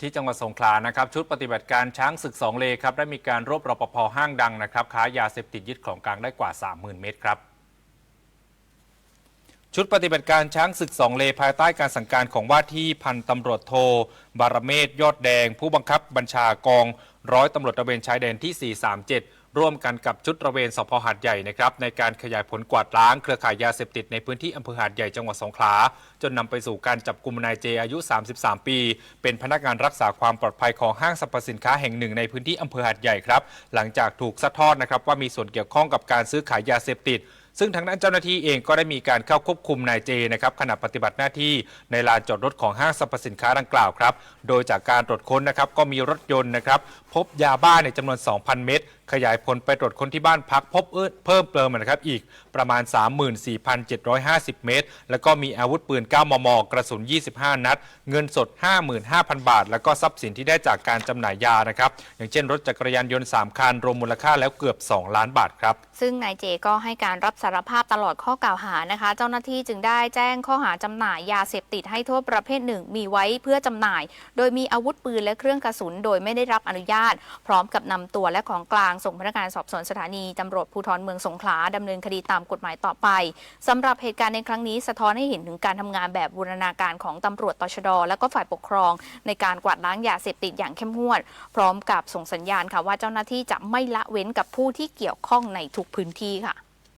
ที่จังหวัดสงขลานะครับชุดปฏิบัติการช้างศึกสองเลครับได้มีการรวบรปภห้างดังนะครับค้ายาเสพติดยึดของกลางได้กว่า 30,000 เม็ดครับ ชุดปฏิบัติการช้างศึกสองเลภายใต้การสั่งการของว่าที่พันตำรวจโท บารเมศยอดแดง ผู้บังคับบัญชากอง ร้อยตำรวจตระเวนชายแดนที่ 437 ร่วมกันกับชุดตระเวนสพหาดใหญ่นะครับในการขยายผลกวาดล้างเครือข่ายยาเสพติดในพื้นที่อำเภอหาดใหญ่จังหวัดสงขลา จนนำไปสู่การจับกลุ่มนายเจอายุ 33 ปี เป็นพนักงานรักษาความปลอดภัยของห้างสรรพสินค้าแห่งหนึ่งในพื้นที่อำเภอหาดใหญ่ครับหลังจากถูกซัดทอดนะครับว่ามีส่วนเกี่ยวข้องกับการซื้อขายยาเสพติด ซึ่งทางด้านเจ้าหน้าที่เองก็ได้มีการเข้าควบคุมนายเจนะครับขณะปฏิบัติหน้าที่ในลานจอดรถของห้างสรรพสินค้าดังกล่าวครับ โดยจากการตรวจค้นนะครับก็มีรถยนต์นะครับพบยาบ้าในจำนวน 2,000 เม็ดขยายผลไปตรวจค้นที่บ้านพักพบเอิ้นเพิ่มเติมนะครับอีกประมาณ 34,750 เมตร แล้วก็มีอาวุธปืน 9 มม กระสุน 25 นัด เงินสด 55,000 บาท แล้วก็ทรัพย์สินที่ได้จากการจำหน่ายยานะครับ อย่างเช่นรถจักรยานยนต์ 3 คัน รวมมูลค่าแล้วเกือบ 2 ล้านบาทครับ ซึ่งนายเจก็ให้การรับสารภาพตลอดข้อกล่าวหานะคะ เจ้าหน้าที่จึงได้แจ้งข้อหาจำหน่ายยาเสพติดให้โทษประเภทหนึ่ง มีไว้เพื่อจำหน่าย โดยมีอาวุธปืนและเครื่องกระสุน โดยไม่ได้รับอนุญาต พร้อมกับนำตัวและของกลางส่งพนักงานสอบสวนสถานีตำรวจภูธรเมืองสงขลาดำเนินคดีตามกฎหมายต่อไปสำหรับเหตุการณ์ในครั้งนี้สะท้อนให้เห็นถึงการทำงานแบบบูรณาการของตำรวจตชดและก็ฝ่ายปกครอง ในการกวาดล้างยาเสพติดอย่างเข้มงวด พร้อมกับส่งสัญญาณค่ะว่าเจ้าหน้าที่จะไม่ละเว้นกับผู้ที่เกี่ยวข้องในทุกพื้นที่ค่ะ